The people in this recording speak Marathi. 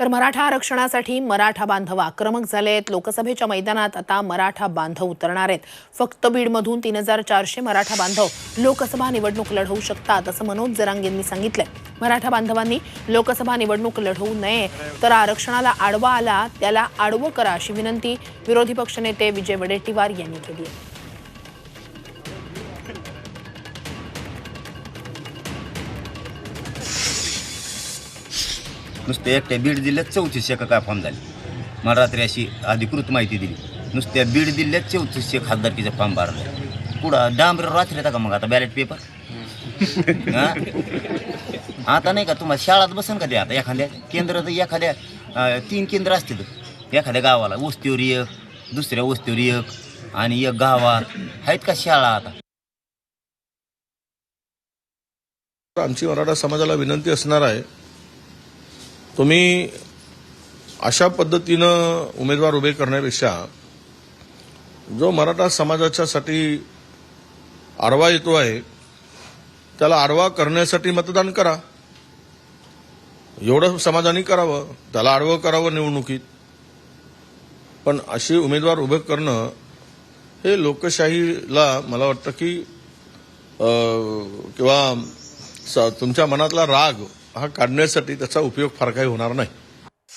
तर मराठा आरक्षणासाठी मराठा बांधव आक्रमक झाले आहेत लोकसभेच्या मैदानात आता मराठा बांधव उतरणार आहेत. फक्त बीडमधून तीन हजार चारशे मराठा बांधव लोकसभा निवडणूक लढवू शकतात असं मनोज जरांगेंनी सांगितलंय. मराठा बांधवांनी लोकसभा निवडणूक लढवू नये तर आरक्षणाला आडवा आला त्याला आडवं करा अशी विनंती विरोधी पक्षनेते विजय वडेट्टीवार यांनी केली आहे. नुसते एकट्या बीड जिल्ह्यात चौतीसशे का काय फॉर्म झाले. मला रात्री अशी अधिकृत माहिती दिली. नुसत्या बीड जिल्ह्यात चौतीसशे खासदारकीचे फॉर्म भरले. पुढं डांबर रात्री येतं का मग आता बॅलेट पेपर हा? आता नाही का तुम्हाला शाळात बसन का ते आता एखाद्या? केंद्र तर एखाद्या अं, तीन केंद्र असतील. एखाद्या गावाला वस्तीवर एक दुसऱ्या वस्तीवर एक आणि एक गावात. आहेत का शाळा आता? आमची मराठा समाजाला विनंती असणार आहे तुम्ही अशा पद्धतीनं उमेदवार उभे करण्यापेक्षा जो मराठा समाजाच्यासाठी आडवा येतो आहे त्याला आडवा करण्यासाठी मतदान करा. एवढं समाजाने करावं त्याला आडवं करावं निवडणुकीत. पण अशी उमेदवार उभे करणं हे लोकशाहीला मला वाटतं की किंवा स- तुमच्या मनातला राग हा काढण्यासाठी त्याचा उपयोग फार काही होणार नाही.